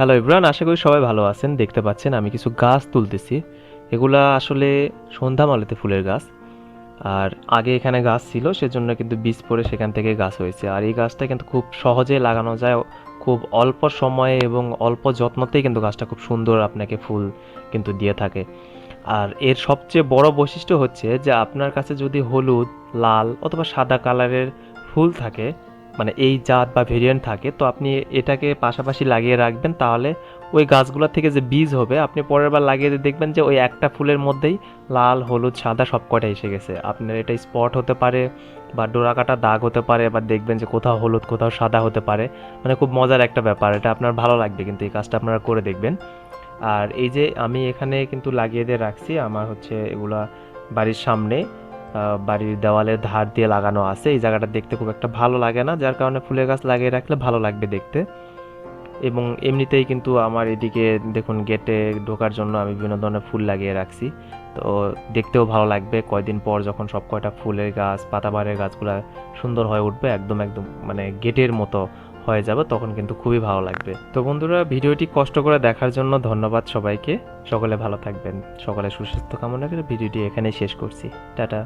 Hello Ibran আশা করি সবাই ভালো আছেন। দেখতে পাচ্ছেন আমি কিছু গাছ তুলতেছি। এগুলা আসলে সন্ধ্যামালাতে ফুলের গাছ। আর আগে এখানে গাছ ছিল, সেজন্য কিন্তু বীজ পড়ে সেখান থেকে গাছ হয়েছে। আর এই গাছটা কিন্তু খুব সহজে লাগানো যায়, খুব অল্প সময়ে এবং অল্প যত্নতেই কিন্তু গাছটা খুব সুন্দর আপনাকে ফুল কিন্তু দিয়ে থাকে। আর এর সবচেয়ে বড় বৈশিষ্ট্য হচ্ছে যে আপনার কাছে যদি হলুদ, লাল অথবা সাদা কালারের ফুল থাকে মানে এই জাত বা ভেরিয়েন্ট থাকে, তো আপনি এটাকে পাশাপাশি লাগিয়ে রাখবেন, তাহলে ওই গাছগুলোর থেকে যে বীজ হবে, আপনি পরের বার লাগিয়ে দেখবেন যে ওই একটা ফুলের মধ্যেই লাল, হলুদ, সাদা সব কটা এসে গেছে। আপনার এটা স্পট হতে পারে বা ডোরা কাটা দাগ হতে পারে বা দেখবেন যে কোথাও হলুদ, কোথাও সাদা হতে পারে। মানে খুব মজার একটা ব্যাপার, এটা আপনার ভালো লাগবে কিন্তু এই কাজটা আপনারা করে দেখবেন। আর এই যে আমি এখানে কিন্তু লাগিয়ে দিয়ে রাখছি, আমার হচ্ছে এগুলা বাড়ির সামনে। বাড়ির দেওয়ালে ধার দিয়ে লাগানো আছে। এই জায়গাটা দেখতে খুব একটা ভালো লাগে না, যার কারণে ফুলের গাছ লাগিয়ে রাখলে ভালো লাগবে দেখতে। এবং এমনিতেই কিন্তু আমার এদিকে দেখুন গেটে ঢোকার জন্য আমি বিভিন্ন ধরনের ফুল লাগিয়ে রাখছি। তো দেখতেও ভালো লাগবে, কয়দিন পর যখন সব কয়টা ফুলের গাছ, পাতাবাহারের গাছগুলো সুন্দর হয়ে উঠবে, একদম একদম মানে গেটের মতো হয়ে যাবে, তখন কিন্তু খুবই ভালো লাগবে। তো বন্ধুরা, ভিডিওটি কষ্ট করে দেখার জন্য ধন্যবাদ সবাইকে। সকলে ভালো থাকবেন, সকলে সুস্বাস্থ্য কামনা করে ভিডিওটি এখানেই শেষ করছি। টাটা।